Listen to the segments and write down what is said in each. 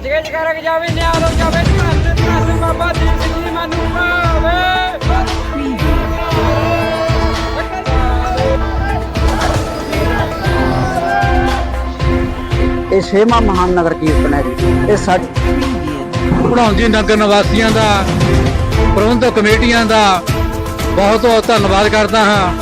ਅੱਜ ਕੇ ਜਗਰਕ ਜਾਵੇ ਨਿਆਲ ਹੋ ਜਾਵੇ ਧੰਨ ਧੰਨ ਬਾਬਾ ਦੀਪ ਸਿੰਘ ਜੀ ਮਨ ਭਾਵੇ ਇਹ ਛੇਵਾਂ ਮਹਾਨ ਨਗਰ ਕੀਰਤਨ ਹੈ ਜੀ। ਇਹ ਸਾਡੇ ਪੜਾਉਂਦੀ ਨਗਰ ਨਿਵਾਸੀਆਂ ਦਾ ਪ੍ਰਬੰਧਕ ਕਮੇਟੀਆਂ ਦਾ ਬਹੁਤ ਬਹੁਤ ਧੰਨਵਾਦ ਕਰਦਾ ਹਾਂ।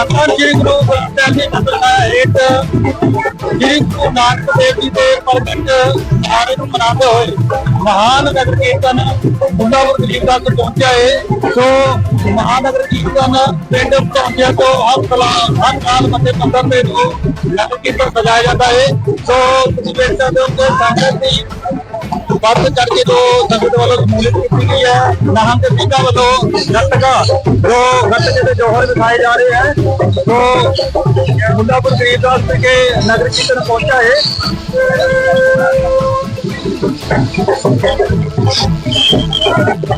ਧੰਨ ਸ੍ਰੀ ਗੁਰੂ ਗ੍ਰੰਥ ਸਾਹਿਬ ਜੀ ਹੇਠ ਸ੍ਰੀ ਗੁਰੂ ਨਾਨਕ ਦੇਵ ਜੀ ਦੇ ਪ੍ਰਗਟ ਦਿਹਾੜੇ ਨੂੰ ਮਨਾਉਂਦੇ ਹੋਏ। ਮਹਾਨ ਨਗਰ ਕੀਰਤਨ ਮੁੰਡਾਵਰ ਗਰੀਬਦਾਸ ਤੋਂ ਪਹੁੰਚਿਆ ਹੈ ਸੋ ਮਹਾਨਗਰ ਕੀਰਤਨ ਪਿੰਡ ਪਹੁੰਚਿਆ ਤੋਂ ਹਰ ਕਲਾ, ਹਰ ਸਾਲ ਮੱਥੇ ਮੰਦਰ ਦੇ ਨੂੰ ਨਗਰ ਕੀਰਤਨ ਸਜਾਇਆ ਜਾਂਦਾ ਹੈ ਸੋ ਤੁਸੀਂ ਵੇਖ ਸਕਦੇ ਹੋ ਕਿ ਸੰਗਤ ਦੀ ਵੱਧ ਚੜ ਕੇ ਜੋ ਸੰਗਤ ਵੱਲੋਂ ਸਮੂਲਿਤ ਕੀਤੀ ਗਈ ਹੈ ਨਾਹਾਂ ਦੇ ਸਿੰਘਾਂ ਵੱਲੋਂ ਗੱਤਕਾ ਜੋ ਗੱਤਕੇ ਦੇ ਜੋਹਰ ਦਿਖਾਏ ਜਾ ਰਹੇ ਹੈ ਸੋ ਮੁੰਡਾਪੁਰ ਗਰੀਬਦਾਸ ਕੇ ਨਗਰ ਕੀਰਤਨ ਪਹੁੰਚਾ ਹੈ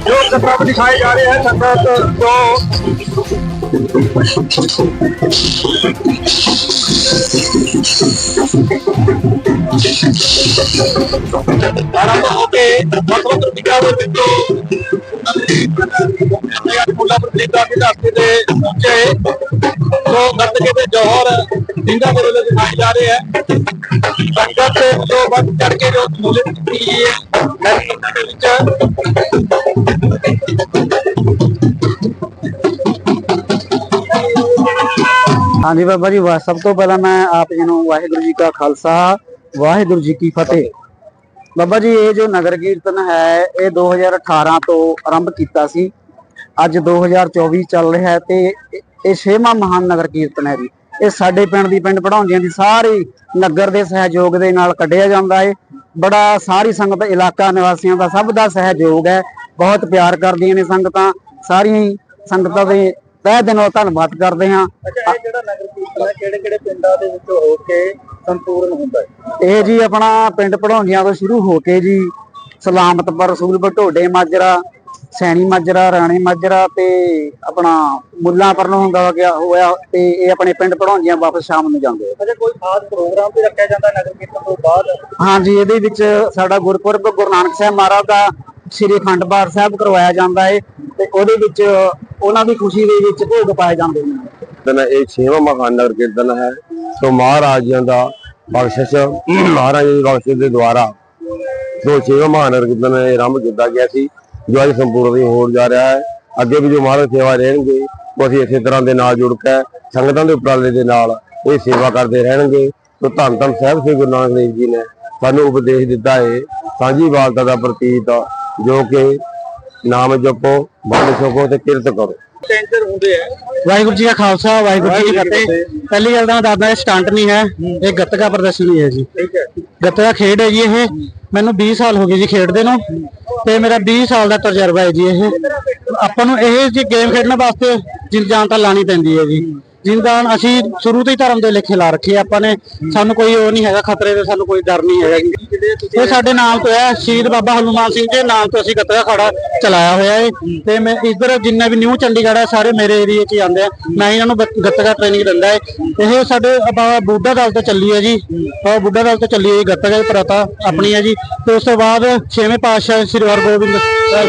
ਜੋ ਗੱਤਕਾ ਦਿਖਾਏ ਜਾ ਰਹੇ ਹੈ ਸੰਗਤ ਜੋ ਆਰੰਭ ਹੋ ਕੇ ਵੱਖ-ਵੱਖ ਵਿਕਾਸ ਦੇ ਵਿੱਚੋਂ ਅੱਜ ਮੁੱਲਾਪੁਰ ਜੀਤਾ ਦੇ ਰਸਤੇ ਤੇ ਪਹੁੰਚੇ ਸੋ ਗੱਤਕੇ ਦੇ ਜੋਹਰ ਸਿੰਘਾਂ ਦੇ ਵੱਲੋਂ ਦਿਖਾਏ ਜਾ ਰਹੇ ਹੈ ਸੰਗਤ ਦੇ ਜੋ ਵੱਧ ਚੜ ਕੇ ਜੋ ਸਮੂਲਿਤ ਕੀਤੀ ਗਈ ਹੈ ਨਗਰ ਦੇ ਵਿੱਚ ਹਾਂਜੀ ਬਾਬਾ ਜੀ ਵਾ ਸਭ ਤੋਂ ਪਹਿਲਾਂ ਮੈਂ ਆਪ ਜੀ ਨੂੰ ਵਾਹਿਗੁਰੂ ਜੀ ਕਾ ਖਾਲਸਾ ਵਾਹਿਗੁਰੂ ਜੀ ਕੀ ਫਤਿਹ। ਬਾਬਾ ਜੀ, ਇਹ ਜੋ ਨਗਰ ਕੀਰਤਨ ਹੈ, ਇਹ 2018 ਤੋਂ ਆਰੰਭ ਕੀਤਾ ਸੀ। ਅੱਜ 2024 ਚੱਲ ਰਿਹਾ ਹੈ ਤੇ ਇਹ- ਇਹ ਮਹਾਨ ਨਗਰ ਕੀਰਤਨ ਹੈ ਜੀ। ਇਹ ਸਾਡੇ ਪਿੰਡ ਦੀ, ਪਿੰਡ ਪੜਾਉਂਦੀਆਂ ਦੀ ਸਾਰੀ ਨਗਰ ਦੇ ਸਹਿਯੋਗ ਦੇ ਨਾਲ ਕੱਢਿਆ ਜਾਂਦਾ ਹੈ ਬੜਾ ਸਾਰੀ ਸੰਗਤ, ਇਲਾਕਾ ਨਿਵਾਸੀਆਂ ਦਾ ਸਭ ਦਾ ਸਹਿਯੋਗ ਹੈ। ਬਹੁਤ ਪਿਆਰ ਕਰਦੀਆਂ ਨੇ ਸੰਗਤਾਂ। ਸਾਰੀਆਂ ਹੀ ਸੰਗਤਾਂ ਦੇ ਤਹਿ ਦਿਲੋਂ ਧੰਨਵਾਦ ਕਰਦੇ ਹਾਂ। ਅੱਛਾ ਇਹ ਜਿਹੜਾ ਨਗਰ ਕੀਰਤਨ ਹੈ ਕਿਹੜੇ ਕਿਹੜੇ ਪਿੰਡਾਂ ਦੇ ਵਿੱਚੋਂ ਹੋ ਕੇ ਸੰਪੂਰਨ ਹੁੰਦਾ ਹੈ? ਇਹ ਜੀ ਆਪਣਾ ਪਿੰਡ ਪੜਾਉਂਦੀਆਂ ਤੋਂ ਸ਼ੁਰੂ ਹੋ ਕੇ ਜੀ ਸਲਾਮਤਪੁਰ ਰਸੂਲਪੁਰ ਢੋਡੇ ਮਾਜਰਾ ਸੈਣੀ ਮਾਜਰਾ ਰਾਣੇ ਮਾਜਰਾ ਤੇ ਆਪਣਾ ਮੁੱਲਾਂਪੁਰ ਨੂੰ ਹੁੰਦਾ ਗਿਆ ਹੋਇਆ ਤੇ ਇਹ ਆਪਣੇ ਪਿੰਡ ਪੜਾਉਂਦੀਆਂ ਵਾਪਸ ਸ਼ਾਮ ਨੂੰ ਜਾਂਦੇ ਅੱਛਾ ਕੋਈ ਖਾਸ ਪ੍ਰੋਗਰਾਮ ਵੀ ਰੱਖਿਆ ਜਾਂਦਾ ਨਗਰ ਕੀਰਤਨ ਤੋਂ ਬਾਅਦ? ਹਾਂਜੀ ਇਹਦੇ ਵਿੱਚ ਸਾਡਾ ਗੁਰਪੁਰਬ ਗੁਰੂ ਨਾਨਕ ਸਾਹਿਬ ਮਹਾਰਾਜ ਦਾ ਸ੍ਰੀ ਅਖੰਡ ਸਾਹਿਬ ਕਰਵਾਇਆ ਜਾਂਦਾ ਹੈ ਤੇ ਉਹਦੇ ਵਿੱਚ ਉਹਨਾਂ ਦੀ ਖੁਸ਼ੀ ਦੇ ਵਿੱਚ ਭੋਗ ਪਾਏ ਜਾਂਦੇ ਨੇ। ਕੀਰਤਨ ਇਹ ਛੇਵਾਂ ਮਹਾਨ ਕੀਰਤਨ ਹੈ ਸੋ ਮਹਾਰਾਜਿਆਂ ਦਾ ਬਖਸ਼ਿਸ਼ ਮਹਾਰਾਜ ਦੀ ਬਖਸ਼ਿਸ਼ ਦੇ ਦੁਆਰਾ ਸੋ ਛੇਵਾਂ ਮਹਾਨ ਕੀਰਤਨ ਆਰੰਭ ਕੀਤਾ ਗਿਆ ਸੀ, ਜੋ ਅੱਜ ਸੰਪੂਰਨ ਹੋ ਜਾ ਰਿਹਾ ਹੈ। ਅੱਗੇ ਵੀ ਜੋ ਮਹਾਰਾਜ ਸੇਵਾ ਰਹਿਣਗੇ, ਉਹ ਅਸੀਂ ਇਸੇ ਤਰ੍ਹਾਂ ਦੇ ਨਾਲ ਜੁੜ ਕੇ ਸੰਗਤਾਂ ਦੇ ਉਪਰਾਲੇ ਦੇ ਨਾਲ ਇਹ ਸੇਵਾ ਕਰਦੇ ਰਹਿਣਗੇ। ਸੋ ਧੰਨ ਧੰਨ ਸਾਹਿਬ ਸ੍ਰੀ ਗੁਰੂ ਨਾਨਕ ਦੇਵ ਜੀ ਨੇ ਸਾਨੂੰ ਉਪਦੇਸ਼ ਦਿੱਤਾ ਹੈ ਸਾਂਝੀ ਵਾਲਤਾ ਦਾ ਪ੍ਰਤੀਤ ਜੋ ਕਿ ਨਾਮ ਜਪੋ ਵੰਡ ਛਕੋ ਤੇ ਕਿਰਤ ਕਰੋ। ਟੈਂਡਰ ਹੁੰਦੇ ਆ। ਵਾਹਿਗੁਰੂ ਜੀ ਕਾ ਖਾਲਸਾ ਵਾਹਿਗੁਰੂ ਜੀ ਕੀ ਫਤਿਹ। ਪਹਿਲੀ ਗੱਲ ਤਾਂ ਦੱਸਦਾ ਇਹ ਸਟੰਟ ਨਹੀਂ ਹੈ ਇਹ ਗੱਤਕਾ ਪ੍ਰਦਰਸ਼ਨੀ ਹੈ ਜੀ। ਠੀਕ ਹੈ। ਗੱਤਕਾ ਖੇਡ ਹੈ ਜੀ ਇਹ। ਮੈਨੂੰ 20 ਸਾਲ ਹੋ ਗਏ ਜੀ ਖੇਡਦੇ ਨੂੰ ਤੇ ਮੇਰਾ 20 ਸਾਲ ਦਾ ਤਜਰਬਾ ਹੈ ਜੀ ਇਹ। ਆਪਾਂ ਨੂੰ ਇਹ ਜੀ ਗੇਮ ਖੇਡਣ ਵਾਸਤੇ ਜਿੰਦ ਜਾਨ ਤਾਂ ਲਾਣੀ ਪੈਂਦੀ ਹੈ ਜੀ। ਜਿੰਦਾਨ ਅਸੀਂ ਸ਼ੁਰੂ ਤੋਂ ਹੀ ਧਰਮ ਦੇ ਲੇਖੇ ਲਾ ਰੱਖੇ ਆਪਾਂ ਨੇ ਸਾਨੂੰ ਕੋਈ ਉਹ ਨਹੀਂ ਹੈਗਾ, ਖਤਰੇ ਦੇ ਸਾਨੂੰ ਕੋਈ ਡਰ ਨਹੀਂ ਹੈਗਾ ਇਹ ਸਾਡੇ ਨਾਮ ਤੋਂ ਹੈ, ਸ਼ਹੀਦ ਬਾਬਾ ਹਨੂਮਾਨ ਸਿੰਘ ਦੇ ਨਾਮ ਤੋਂ ਅਸੀਂ ਗੱਤਕਾ ਖੜਾ ਚਲਾਇਆ ਹੋਇਆ ਹੈ ਤੇ ਮੈਂ ਇੱਧਰ ਜਿੰਨੇ ਵੀ ਨਿਊ ਚੰਡੀਗੜ੍ਹ ਹੈ ਸਾਰੇ ਮੇਰੇ ਏਰੀਆ 'ਚ ਹੀ ਆਉਂਦੇ ਆ। ਮੈਂ ਇਹਨਾਂ ਨੂੰ ਗੱਤਕਾ ਟ੍ਰੇਨਿੰਗ ਦਿੰਦਾ ਹੈ ਇਹ ਸਾਡੇ ਬਾਬਾ ਬੁੱਢਾ ਦਲ ਤੋਂ ਚੱਲੀ ਹੈ ਜੀ। ਬਾਬਾ ਬੁੱਢਾ ਦਲ ਤੋਂ ਚੱਲੀ ਹੈ ਜੀ, ਗੱਤਕਾ ਦੀ ਪ੍ਰਥਾ ਆਪਣੀ ਹੈ ਜੀ। ਤੇ ਉਸ ਤੋਂ ਬਾਅਦ ਛੇਵੇਂ ਪਾਤਸ਼ਾਹ ਸ੍ਰੀ ਹਰਗੋਬਿੰਦ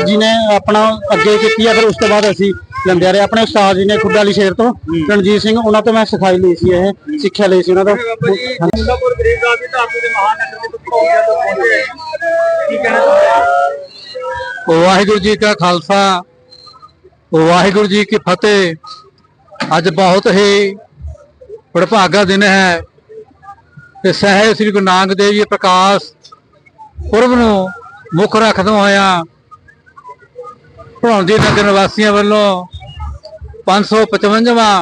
ਜੀ ਨੇ ਆਪਣਾ ਅੱਗੇ ਕੀਤੀ ਹੈ ਫਿਰ ਉਸ ਤੋਂ ਬਾਅਦ ਅਸੀਂ ਲੈਂਦੇ ਰਹੇ। ਆਪਣੇ ਉਸਤਾਦ ਜੀ ਨੇ ਖੁੱਡਾ ਵਾਲੀ ਸ਼ੇਰ ਤੋਂ ਰਣਜੀਤ ਸਿੰਘ ਉਹਨਾਂ ਤੋਂ ਮੈਂ ਸਿਖਾਈ ਲਈ ਸੀ ਇਹ ਸਿੱਖਿਆ ਲਈ ਸੀ ਉਹਨਾਂ ਤੋਂ। ਜੀ ਮੁੱਲਾਪੁਰ ਗਰੀਬਦਾਸ ਦੀ ਧਰਤੀ ਦੇ ਮਹਾਨਗਰ ਦੇ ਕੀ ਕਹਿਣਾ ਚਾਹੁੰਦੇ ਹੋ? ਵਾਹਿਗੁਰੂ ਜੀ ਕਾ ਖਾਲਸਾ ਵਾਹਿਗੁਰੂ ਜੀ ਕੀ ਫਤਿਹ। ਅੱਜ ਬਹੁਤ ਹੀ ਵਡਭਾਗਾ ਦਿਨ ਹੈ। ਤੇ ਸਹਿਬ ਸ੍ਰੀ ਗੁਰੂ ਨਾਨਕ ਦੇਵ ਜੀ ਪ੍ਰਕਾਸ਼ ਪੁਰਬ ਨੂੰ ਮੁੱਖ ਰੱਖਦੇ ਹੋਇਆ ਭਣੌਂਦੀ ਨਗਰ ਨਿਵਾਸੀਆਂ ਵੱਲੋਂ 555ਵਾਂ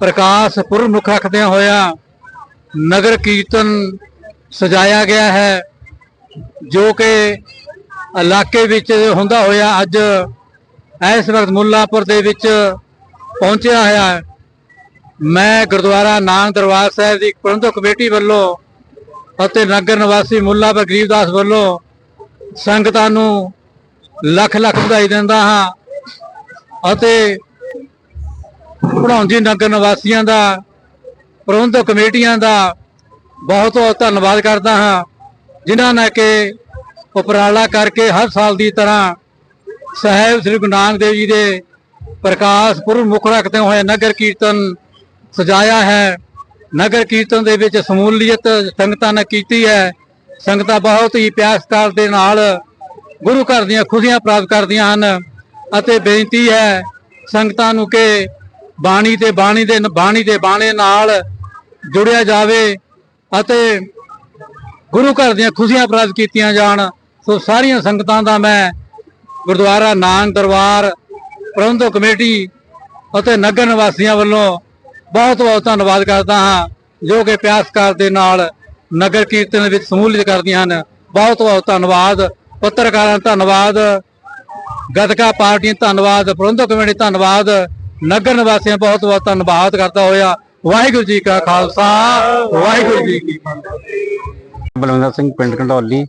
ਪ੍ਰਕਾਸ਼ ਪੁਰਬ ਮੁੱਖ ਰੱਖਦਿਆਂ ਹੋਇਆ ਨਗਰ ਕੀਰਤਨ ਸਜਾਇਆ ਗਿਆ ਹੈ, ਜੋ ਕਿ ਇਲਾਕੇ ਵਿੱਚ ਹੁੰਦਾ ਹੋਇਆ ਅੱਜ ਇਸ ਵਕਤ ਮੁੱਲਾਪੁਰ ਦੇ ਵਿੱਚ ਪਹੁੰਚਿਆ ਹੋਇਆ ਹੈ। ਮੈਂ ਗੁਰਦੁਆਰਾ ਨਾਨਕ ਦਰਬਾਰ ਸਾਹਿਬ ਦੀ ਪ੍ਰਬੰਧਕ ਕਮੇਟੀ ਵੱਲੋਂ ਅਤੇ ਨਗਰ ਨਿਵਾਸੀ ਮੁੱਲਾਪੁਰ ਗਰੀਬਦਾਸ ਵੱਲੋਂ ਸੰਗਤਾਂ ਨੂੰ ਲੱਖ ਲੱਖ ਵਧਾਈ ਦਿੰਦਾ ਹਾਂ ਅਤੇ ਪੜਾਉਂਜੀ ਨਗਰ ਨਿਵਾਸੀਆਂ ਦਾ, ਪ੍ਰਬੰਧਕ ਕਮੇਟੀਆਂ ਦਾ ਬਹੁਤ ਬਹੁਤ ਧੰਨਵਾਦ ਕਰਦਾ ਹਾਂ, ਜਿਨ੍ਹਾਂ ਨੇ ਕਿ ਉਪਰਾਲਾ ਕਰਕੇ ਹਰ ਸਾਲ ਦੀ ਤਰ੍ਹਾਂ ਸਾਹਿਬ ਸ੍ਰੀ ਗੁਰੂ ਨਾਨਕ ਦੇਵ ਜੀ ਦੇ ਪ੍ਰਕਾਸ਼ ਪੁਰਬ ਮੁੱਖ ਰੱਖਦੇ ਹੋਏ ਨਗਰ ਕੀਰਤਨ ਸਜਾਇਆ ਹੈ। ਨਗਰ ਕੀਰਤਨ ਦੇ ਵਿੱਚ ਸਮੂਲੀਅਤ ਸੰਗਤਾਂ ਨੇ ਕੀਤੀ ਹੈ। ਸੰਗਤਾਂ ਬਹੁਤ ਹੀ ਪਿਆਰ ਸਤਿਕਾਰ ਦੇ ਨਾਲ ਗੁਰੂ ਘਰ ਦੀਆਂ ਖੁਸ਼ੀਆਂ ਪ੍ਰਾਪਤ ਕਰਦੀਆਂ ਹਨ ਅਤੇ ਬੇਨਤੀ ਹੈ ਸੰਗਤਾਂ ਨੂੰ ਕਿ ਬਾਣੀ ਤੇ ਬਾਣੀ ਦੇ ਬਾਣੀ ਦੇ ਬਾਣੇ ਨਾਲ ਜੁੜਿਆ ਜਾਵੇ ਅਤੇ ਗੁਰੂ ਘਰ ਦੀਆਂ ਖੁਸ਼ੀਆਂ ਪ੍ਰਾਪਤ ਕੀਤੀਆਂ ਜਾਣ। ਸੋ ਸਾਰੀਆਂ ਸੰਗਤਾਂ ਦਾ ਮੈਂ ਗੁਰਦੁਆਰਾ ਨਾਨਕ ਦਰਬਾਰ, ਪ੍ਰਬੰਧਕ ਕਮੇਟੀ ਅਤੇ ਨਗਰ ਨਿਵਾਸੀਆਂ ਵੱਲੋਂ ਬਹੁਤ ਬਹੁਤ ਧੰਨਵਾਦ ਕਰਦਾ ਹਾਂ। ਜੋ ਕਿ ਪਿਆਸਕਾਰ ਦੇ ਨਾਲ ਨਗਰ ਕੀਰਤਨ ਵਿੱਚ ਸ਼ਮੂਲੀਅਤ ਕਰਦੀਆਂ ਹਨ। ਬਹੁਤ ਬਹੁਤ ਧੰਨਵਾਦ। ਪੱਤਰਕਾਰਾਂ ਧੰਨਵਾਦ ਗਤਕਾ ਪਾਰਟੀਆਂ ਧੰਨਵਾਦ ਪ੍ਰਬੰਧਕ ਕਮੇਟੀ ਧੰਨਵਾਦ ਨਗਰ ਨਿਵਾਸੀਆਂ ਬਹੁਤ ਬਹੁਤ ਧੰਨਵਾਦ ਕਰਦਾ ਹੋਇਆ। ਵਾਹਿਗੁਰੂ ਜੀ ਕਾ ਖਾਲਸਾ ਵਾਹਿਗੁਰੂ ਜੀ ਕੀ ਫਤਿਹ। ਬਲਵਿੰਦਰ ਸਿੰਘ ਪਿੰਡ ਕੰਡੌਲੀ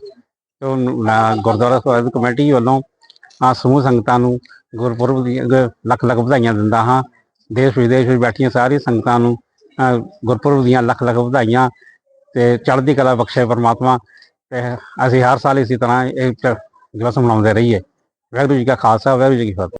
ਤੋਂ ਗੁਰਦੁਆਰਾ ਸਾਹਿਬ ਕਮੇਟੀ ਵੱਲੋਂ ਆ ਸਮੂਹ ਸੰਗਤਾਂ ਨੂੰ ਗੁਰਪੁਰਬ ਦੀਆਂ ਲੱਖ ਲੱਖ ਵਧਾਈਆਂ ਦਿੰਦਾ ਹਾਂ। ਦੇਸ਼ ਵਿਦੇਸ਼ ਵਿੱਚ ਬੈਠੀਆਂ ਸਾਰੀ ਸੰਗਤਾਂ ਨੂੰ ਅ, ਗੁਰਪੁਰਬ ਦੀਆਂ ਲੱਖ ਲੱਖ ਵਧਾਈਆਂ ਤੇ ਚੜ੍ਹਦੀ ਕਲਾ ਬਖਸ਼ੇ ਪਰਮਾਤਮਾ। ਤੇ ਅਸੀਂ ਹਰ ਸਾਲ ਇਸੇ ਤਰ੍ਹਾਂ ਇਹ ਤ- ਦਿਵਸ ਮਨਾਉਂਦੇ ਰਹੀਏ। ਵਾਹਿਗੁਰੂ ਜੀ ਕਾ ਖਾਲਸਾ, ਵਾਹਿਗੁਰੂ ਜੀ ਕੀ ਫਤਿਹ।